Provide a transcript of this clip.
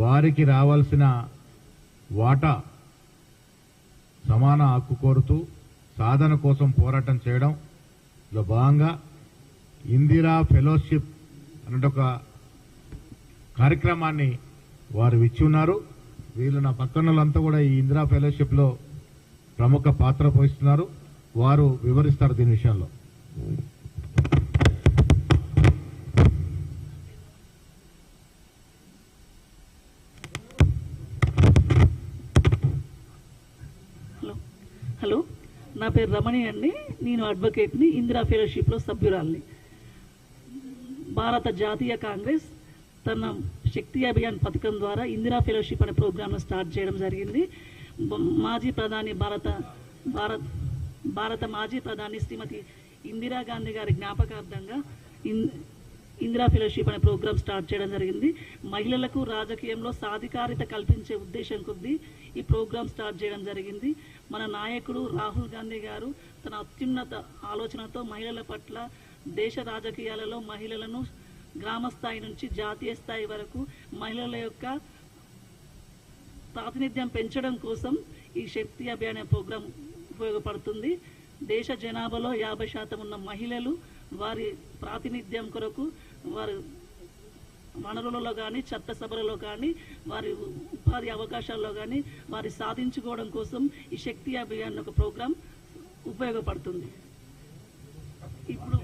వారికి రావాల్సిన వాటా సమాన హక్కు కోరుతూ సాధన కోసం పోరాటం చేయడం. లో భాగంగా ఇందిరా ఫెలోషిప్ అన్నట్టు ఒక కార్యక్రమాన్ని వారు ఇచ్చి ఉన్నారు. వీళ్ళు నా పక్కనలంతా కూడా ఈ ఇందిరా ఫెలోషిప్లో ప్రముఖ పాత్ర పోషిస్తున్నారు. వారు వివరిస్తారు దీని విషయంలో హలో హలో నా పేరు రమణి అండి. నేను అడ్వకేట్ని ఇందిరా ఫెలోషిప్లో సభ్యురాల్ని. భారత జాతీయ కాంగ్రెస్ తన శక్తి అభియాన్ పథకం ద్వారా ఇందిరా ఫెలోషిప్ అనే ప్రోగ్రామ్ను స్టార్ట్ చేయడం జరిగింది. మాజీ ప్రధాని భారత భారత్ భారత మాజీ ప్రధాని శ్రీమతి ఇందిరాగాంధీ గారి జ్ఞాపకార్థంగా ఇన్ ఇందిరా ఫెలోషిప్ అనే ప్రోగ్రామ్ స్టార్ట్ చేయడం జరిగింది. మహిళలకు రాజకీయంలో సాధికారిత కల్పించే ఉద్దేశం కొద్దీ ఈ ప్రోగ్రామ్ స్టార్ట్ చేయడం జరిగింది. మన నాయకుడు రాహుల్ గాంధీ గారు తన అత్యున్నత ఆలోచనతో మహిళల పట్ల దేశ రాజకీయాలలో మహిళలను గ్రామ స్థాయి నుంచి జాతీయ స్థాయి వరకు మహిళల యొక్క ప్రాతినిధ్యం పెంచడం కోసం ఈ శక్తి అభియాన్ అనే ప్రోగ్రాం ఉపయోగపడుతుంది. దేశ జనాభాలో యాభై శాతం ఉన్న మహిళలు వారి ప్రాతినిధ్యం కొరకు వారు వనరులలో కానీ చట్టసభలలో కానీ వారి ఉపాధి అవకాశాల్లో కానీ వారి సాధించుకోవడం కోసం ఈ శక్తి అభియాన్ ఒక ప్రోగ్రాం ఉపయోగపడుతుంది. ఇప్పుడు